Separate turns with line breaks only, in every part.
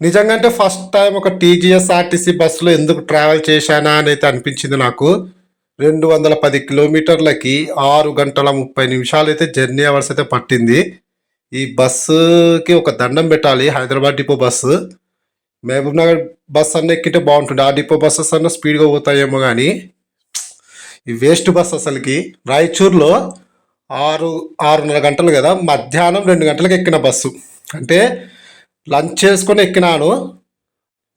నిజంగా అంటే first time ఒక టీజీఎస్ఆర్టీసీ బస్సులో ఎందుకు ట్రావెల్ చేశానా అని అయితే అనిపించింది నాకు. రెండు వందల పది కిలోమీటర్లకి ఆరు గంటల ముప్పై నిమిషాలు అయితే జర్నీ అవర్స్ అయితే పట్టింది. ఈ బస్సుకి ఒక దండం పెట్టాలి Hyderabad depot bus. Mahabub Nagar bus అన్న ఎక్కితే బాగుంటుంది ఆ డిపో బస్సెస్ అన్న స్పీడ్గా పోతాయేమో కానీ ఈ వేస్ట్ బస్ అసలుకి. రాయచూర్లో ఆరు ఆరున్నర గంటలు కదా మధ్యాహ్నం రెండు గంటలకు ఎక్కిన బస్సు. అంటే లంచ్ చేసుకొని ఎక్కినాను.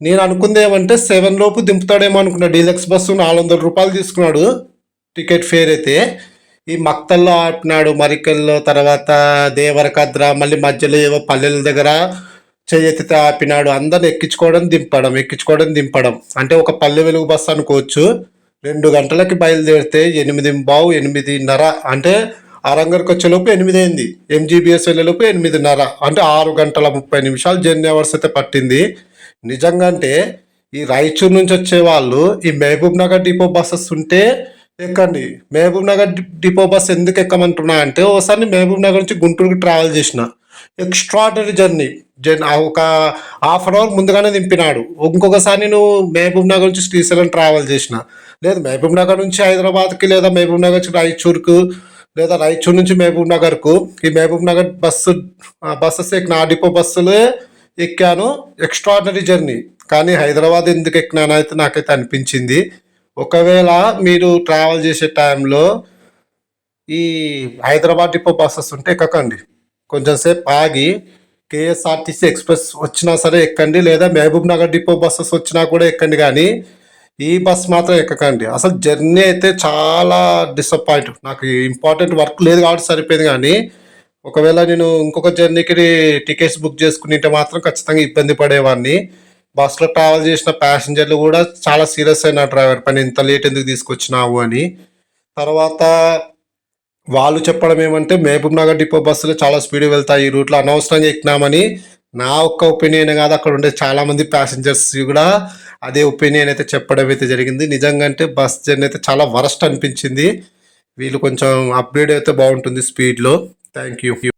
నేను అనుకుంది ఏమంటే సెవెన్ లోపు దింపుతాడేమో అనుకున్నా. డీలక్స్ బస్సు నాలుగు వందల రూపాయలు తీసుకున్నాడు. టికెట్ ఫేర్ అయితే. ఈ మక్తల్లో ఆపినాడు మరికల్లో తర్వాత దేవరకద్ర మళ్ళీ మధ్యలో ఏవో పల్లెల దగ్గర చేయెత్తితే ఆపినాడు. అందరిని ఎక్కించుకోవడం దింపడం ఎక్కించుకోవడం దింపడం. అంటే ఒక పల్లె వెలుగు బస్సు అనుకోవచ్చు. రెండు గంటలకి బయలుదేరితే ఎనిమిది బావు ఎనిమిదిన్నర. అంటే ఆరంగర్కి వచ్చేలోపు ఎనిమిది అయింది. ఎంజీబీఎస్ వెళ్ళేలోపు ఎనిమిదిన్నర. అంటే ఆరు గంటల ముప్పై నిమిషాలు జర్నీ అవర్స్ అయితే పట్టింది. నిజంగా అంటే ఈ రాయచూర్ నుంచి వచ్చే వాళ్ళు ఈ మహబూబ్ నగర్ డిపో బస్సెస్ ఉంటే ఎక్కండి. మహబూబ్ నగర్ డిపో బస్ ఎందుకు ఎక్కమంటున్నా అంటే ఒకసారి మహబూబ్ నగర్ నుంచి గుంటూరుకి ట్రావెల్ చేసిన. ఎక్స్ట్రాడనరీ జర్నీ జన్ ఒక హాఫ్ అన్ అవర్ ముందుగానే దింపినాడు. ఇంకొకసారి నేను మహబూబ్ నగర్ నుంచి శ్రీశైలం ట్రావెల్ చేసిన. లేదు మహబూబ్ నగర్ నుంచి హైదరాబాద్కి లేదా మహబూబ్ నగర్ నుంచి రాయచూర్కు లేదా రాయచూర్ నుంచి మహబూబ్ నగర్కు. ఈ మహబూబ్ నగర్ బస్సు బస్సెస్ ఎక్కిన ఆ డిపో బస్సులే ఎక్కాను. ఎక్స్ట్రాడినరీ జర్నీ కానీ హైదరాబాద్ ఎందుకు ఎక్కినాను అయితే నాకైతే అనిపించింది. ఒకవేళ మీరు ట్రావెల్ చేసే టైంలో ఈ హైదరాబాద్ డిపో బస్సెస్ ఉంటే ఎక్కకండి. కొంచెం సేపు ఆగి కేఎస్ఆర్టీసీ ఎక్స్ప్రెస్ వచ్చినా సరే ఎక్కండి. లేదా మహబూబ్ నగర్ డిపో బస్సెస్ వచ్చినా కూడా ఎక్కండి. కానీ ఈ బస్ మాత్రం ఎక్కకండి. అసలు జర్నీ అయితే చాలా డిసప్పాయింట్ నాకు ఇంపార్టెంట్ వర్క్ లేదు కాబట్టి సరిపోయింది కానీ ఒకవేళ నేను ఇంకొక జర్నీకి టికెట్స్ బుక్ చేసుకుంటే మాత్రం ఖచ్చితంగా ఇబ్బంది పడేవాడిని. బస్సులో ట్రావెల్ చేసిన ప్యాసింజర్లు కూడా చాలా సీరియస్ అయిన డ్రైవర్ పని ఇంత లేట్ ఎందుకు తీసుకొచ్చినావు అని. తర్వాత వాళ్ళు చెప్పడం ఏమంటే మహబూబ్ నగర్ డిపో బస్సులు చాలా స్పీడ్ వెళ్తాయి. ఈ రూట్లో అనవసరంగా ఎక్కినామని నా ఒక్క ఒపీనియన్ కాదు అక్కడ ఉండే చాలా మంది ప్యాసింజర్స్ కూడా అదే ఒపీనియన్ అయితే చెప్పడం అయితే జరిగింది. నిజంగా అంటే బస్ జర్నీ అయితే చాలా వరస్ట్ అనిపించింది. వీళ్ళు కొంచెం అప్గ్రేడ్ అయితే బాగుంటుంది స్పీడ్లో థ్యాంక్ యూ